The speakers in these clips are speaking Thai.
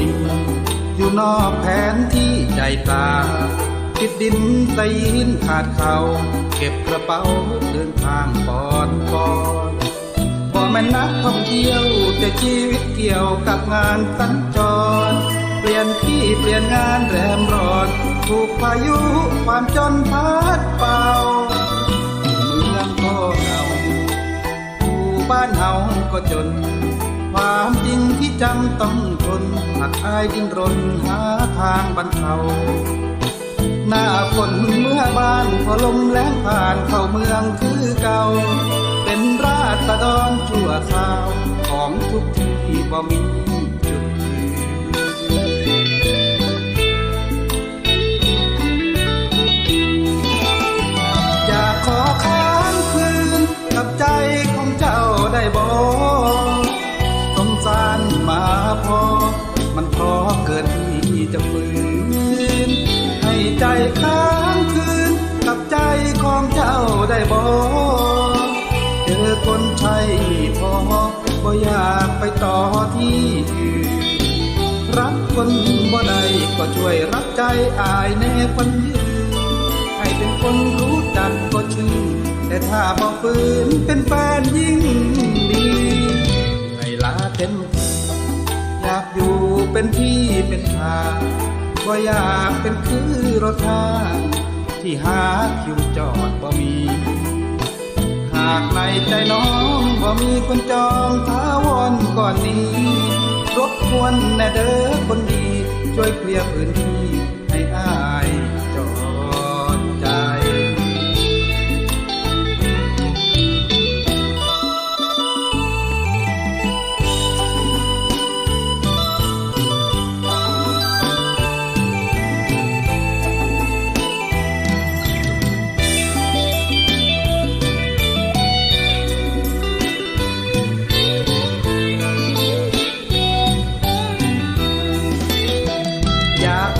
ดินอยู่นอกแผนที่ใจตาติดดินตีนขาดเขา เก็บกระเป๋าเดินทางปอนปอนบ่แม่นักท่องเที่ยวแต่ชีวิตเกี่ยวกับงานสัญจร เปลี่ยนที่เปลี่ยนงานแรมร้อนถูกพายุความจนพัดเป่าเมืองก็เหงาผู้บ้านเฮาก็จน ความจริงที่จำต้อง ทนหักอายดิ้นรนหาทางบรรเทาหน้าฝนเมื่อบ้านพอลมแล้งผ่านเข้าเมืองคือเก่า เป็นราษฎรชั่วคราวของทุกที่บ่มี ค้างคืนกับใจของเจ้าได้บ่เจอคนใช่พอก็อยากไปต่อที่อื่นรักคนบ่ได้ก็ช่วยรักใจอายแน่คนยืนให้เป็นคนรู้จักก็ชื่อแต่ถ้าบอกฝืนเป็นแฟนยิ่งดีให้ลาเต็มที่อยากอยู่เป็นที่เป็นทาง ก็อยากเป็นคือรถทางที่หาคิวจอดบ่มี หากในใจน้องบ่มีคนจองท้าวอนก่อนนี้ รบกวนแน่เด้อคนดี ช่วยเคลียร์พื้นที่ให้อา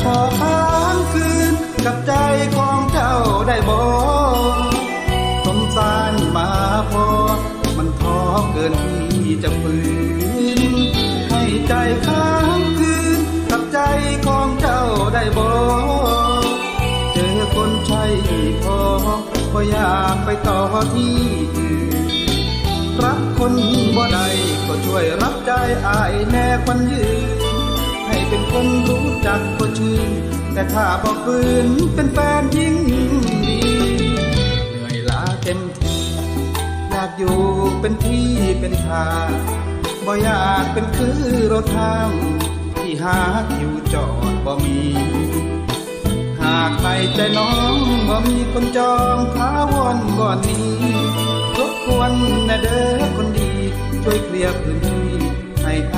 ขอค้างคืนกับใจของเจ้าได้บ่สงสารมาพอ มันท้อเกินที่จะฝืนให้ใจค้างคืนกับใจของเจ้าได้บ่เจอคนใช่พอก็อยากไปต่อที่อื่นรักคนบ่ได้ก็ช่วยรับใจอายแน่ควันยืน ให้เป็นคนรู้จักก็ชื่น แต่ถ้าบอกฝืนเป็นแฟนยิ่งดีเหนื่อยล้าเต็มที่อยากอยู่เป็นที่เป็นทางบ่อยากเป็นคือรถทาง ที่หาคิวจอดบ่มี หากในใจน้องบ่มีคนจองท้าวอนก่อนนี้รบกวนนะเด้อคนดี ช่วยเคลียร์พื้นที่ให้อ